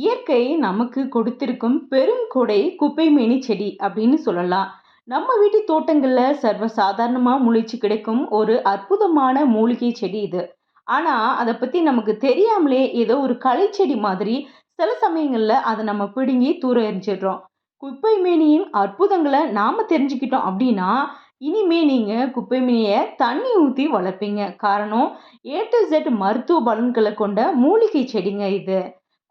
இயற்கை நமக்கு கொடுத்திருக்கும் பெரும் கொடை குப்பைமேனி செடி அப்படின்னு சொல்லலாம். நம்ம வீட்டு தோட்டங்களில் சர்வ சாதாரணமாக முளைச்சு கிடைக்கும் ஒரு அற்புதமான மூலிகை செடி இது. ஆனால் அதை பற்றி நமக்கு தெரியாமலே ஏதோ ஒரு களை செடி மாதிரி சில சமயங்களில் அதை நம்ம பிடுங்கி தூர எரிஞ்சிடுறோம் குப்பை மேனியின் அற்புதங்களை நாம் தெரிஞ்சுக்கிட்டோம் அப்படின்னா இனிமே நீங்கள் குப்பைமேனியை தண்ணி ஊற்றி வளர்ப்பீங்க. காரணம் ஏ டு ஜெட் மருத்துவ பலன்களை கொண்ட மூலிகை செடிங்க இது.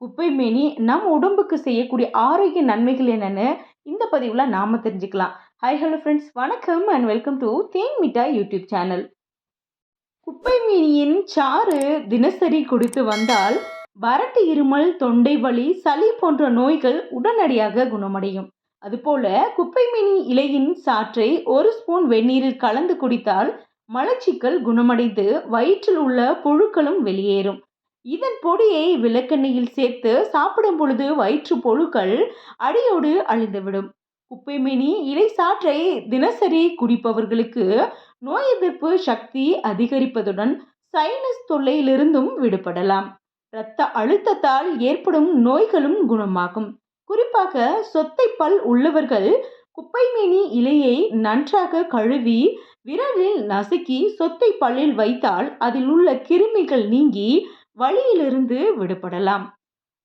குப்பைமேனி நம் உடம்புக்கு செய்யக்கூடிய ஆரோக்கிய நன்மைகள் என்னென்னு இந்த பதிவில் நாம் தெரிஞ்சுக்கலாம். ஹாய் ஹலோ ஃப்ரெண்ட்ஸ் வணக்கம் and welcome to Then Mittai YouTube channel. குப்பை மீனியின் சாறு தினசரி குடித்து வந்தால் வறட்டு இருமல் தொண்டை வலி சளி போன்ற நோய்கள் உடனடியாக குணமடையும். அதுபோல குப்பை மீனி இலையின் சாற்றை ஒரு ஸ்பூன் வெந்நீரில் கலந்து குடித்தால் மலச்சிக்கல் குணமடைந்து வயிற்றில் உள்ள புழுக்களும் வெளியேறும். இதன் பொடியை விளக்கெண்ணெயில் சேர்த்து சாப்பிடும் பொழுது வயிற்று பொழுக்கள் அடியோடு அழிந்துவிடும். குப்பைமேனி இலை சாற்றை தினசரி குடிப்பவர்களுக்கு நோய் எதிர்ப்பு சக்தி அதிகரிப்பதுடன் சைனஸ் தொல்லையிலிருந்தும் விடுபடலாம். இரத்த அழுத்தத்தால் ஏற்படும் நோய்களும் குணமாகும். குறிப்பாக சொத்தை பல் உள்ளவர்கள் குப்பைமேனி இலையை நன்றாக கழுவி விரலில் நசுக்கி சொத்தை பல்லில் வைத்தால் அதில் உள்ள கிருமிகள் நீங்கி வழியிலிருந்து விடுபடலாம்.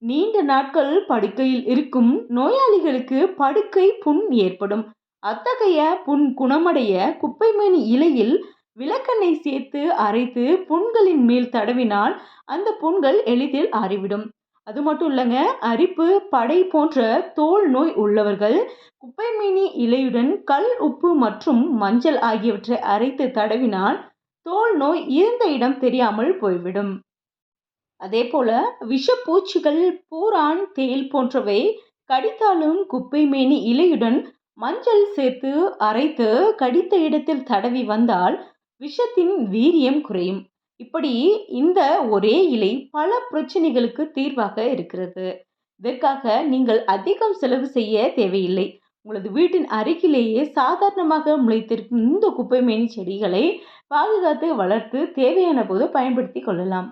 நீண்ட நாட்கள் படுக்கையில் இருக்கும் நோயாளிகளுக்கு படுக்கை புண் ஏற்படும். அத்தகைய புண் குணமடைய குப்பைமேனி இலையில் விளக்கெண்ணெய் சேர்த்து அரைத்து புண்களின் மேல் தடவினால் அந்த புண்கள் எளிதில் ஆறிவிடும். அது மட்டும் இல்லைங்க அரிப்பு படை போன்ற தோல் நோய் உள்ளவர்கள் குப்பைமேனி இலையுடன் கல் உப்பு மற்றும் மஞ்சள் ஆகியவற்றை அரைத்து தடவினால் தோல் நோய் இருந்த இடம் தெரியாமல் போய்விடும். அதே போல விஷப்பூச்சிகள் பூரான் தேல் போன்றவை கடித்தாலும் குப்பை மேனி இலையுடன் மஞ்சள் சேர்த்து அரைத்து கடித்த இடத்தில் தடவி வந்தால் விஷத்தின் வீரியம் குறையும். இப்படி இந்த ஒரே இலை பல பிரச்சனைகளுக்கு தீர்வாக இருக்கிறது. இதற்காக நீங்கள் அதிகம் செலவு செய்ய தேவையில்லை. உங்களது வீட்டின் அருகிலேயே சாதாரணமாக முளைத்திருக்கும் இந்த குப்பைமேனி செடிகளை பாதுகாத்து வளர்த்து தேவையான போது பயன்படுத்தி கொள்ளலாம்.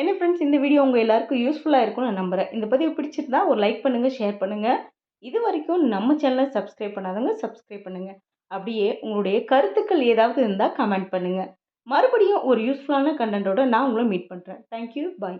என்ன ஃப்ரெண்ட்ஸ் இந்த வீடியோ உங்கள் எல்லாருக்கும் யூஸ்ஃபுல்லாக இருக்கும்னு நான் நம்புகிறேன் இந்த பதிவு பிடிச்சிருந்தா ஒரு லைக் பண்ணுங்கள் ஷேர் பண்ணுங்கள் இது வரைக்கும் நம்ம சேனலை சப்ஸ்கிரைப் பண்ணாதவங்க சப்ஸ்கிரைப் பண்ணுங்கள் அப்படியே உங்களுடைய கருத்துக்கள் ஏதாவது இருந்தால் கமெண்ட் பண்ணுங்கள் மறுபடியும் ஒரு யூஸ்ஃபுல்லான கண்டென்ட்டோட நான் உங்களை மீட் பண்ணுறேன் தேங்க்யூ பாய்